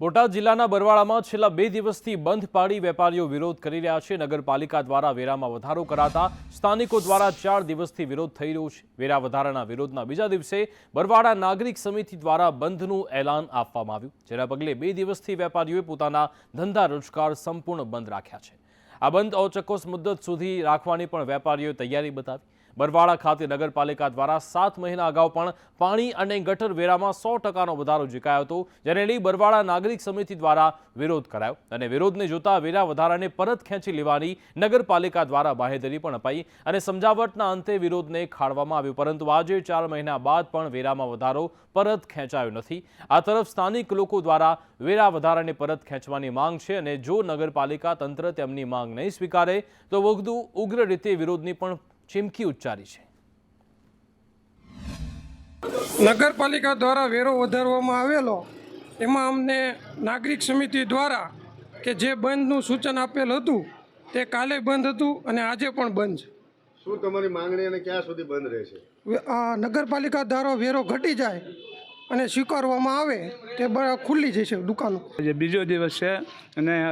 બોટાદ જિલ્લાના બરવાળામાં છેલ્લા બે દિવસથી બંધ પાડી વેપારીઓ વિરોધ કરી રહ્યા છે. નગરપાલિકા દ્વારા વેરામાં વધારો કરાતા સ્થાનિકો દ્વારા ચાર દિવસથી વિરોધ થઈ રહ્યો છે. વેરા વધારાના વિરોધના બીજા દિવસે બરવાડા નાગરિક સમિતિ દ્વારા બંધનું એલાન આપવામાં આવ્યું. જેના પગલે બે દિવસથી વેપારીઓએ પોતાના ધંધા રોજગાર સંપૂર્ણ બંધ રાખ્યા છે. આ બંધ અચોક્કસ મુદ્દત સુધી રાખવાની પણ વેપારીઓએ તૈયારી બતાવી. બરવાડા ખાતે નગરપાલિકા દ્વારા સાત મહિના અગાઉ પણ પાણી અને ગટર વેરામાં સો ટકાનો વધારો ઝીકાયો હતો, જેને લઈ બરવાળા નાગરિક સમિતિ દ્વારા વિરોધ કરાયો. અને વિરોધને જોતા વેરા વધારાને પરત ખેંચી લેવાની નગરપાલિકા દ્વારા બાહેધરી પણ અપાઈ અને સમજાવટના અંતે વિરોધને ખાળવામાં આવ્યો. પરંતુ આજે ચાર મહિના બાદ પણ વેરામાં વધારો પરત ખેંચાયો નથી. આ તરફ સ્થાનિક લોકો દ્વારા વેરા વધારાને પરત ખેંચવાની માંગ છે અને જો નગરપાલિકા તંત્ર તેમની માંગ નહીં સ્વીકારે, તો વધુ ઉગ્ર રીતે વિરોધની પણ ચીમકી ઉચ્ચારી છે. નગરપાલિકા દ્વારા વેરો વધારવામાં આવેલો એમાં અમને નાગરિક સમિતિ દ્વારા કે જે બંધનું સૂચન આપેલ હતું તે કાલે બંધ હતું અને આજે પણ બંધ છે. શું તમારી માંગણી અને ક્યાં સુધી બંધ રહેશે? આ નગરપાલિકા દ્વારા વેરો ઘટી જાય અને સ્વીકારવામાં આવે તે બ- ખુલ્લી જશે દુકાનો. આજે બીજો દિવસ છે અને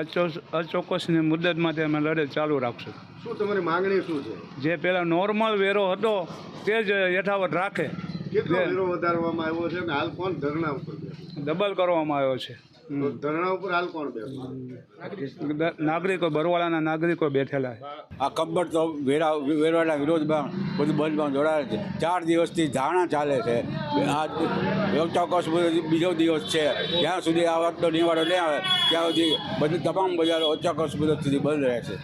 અચોક્કસની મુદત માટે અમે લડત ચાલુ રાખશું. શું તમારી માંગણી શું છે? જે પહેલાં નોર્મલ વેરો હતો તે જ યથાવત રાખે. કેટલો વેરો વધારવામાં આવ્યો છે અને હાલ કોણ ધરણા ઉપર ડબલ કરવામાં આવ્યો છે. તો ધરણા ઉપર હાલ કોણ બેઠું નાગરિકો બરવાળાના નાગરિકો બેઠેલા આ કબ્બર તો વેરા વેરવાના વિરોધમાં બધું બંધમાં જોડાયેલ છે. ચાર દિવસથી ધારણા ચાલે છે. આ ચોક્કસ બીજો દિવસ છે. જ્યાં સુધી આ વાતનો નિવાડો નહીં આવે ત્યાં સુધી બધી તમામ બજારો ચોક્કસ મુદત સુધી બંધ રહે છે.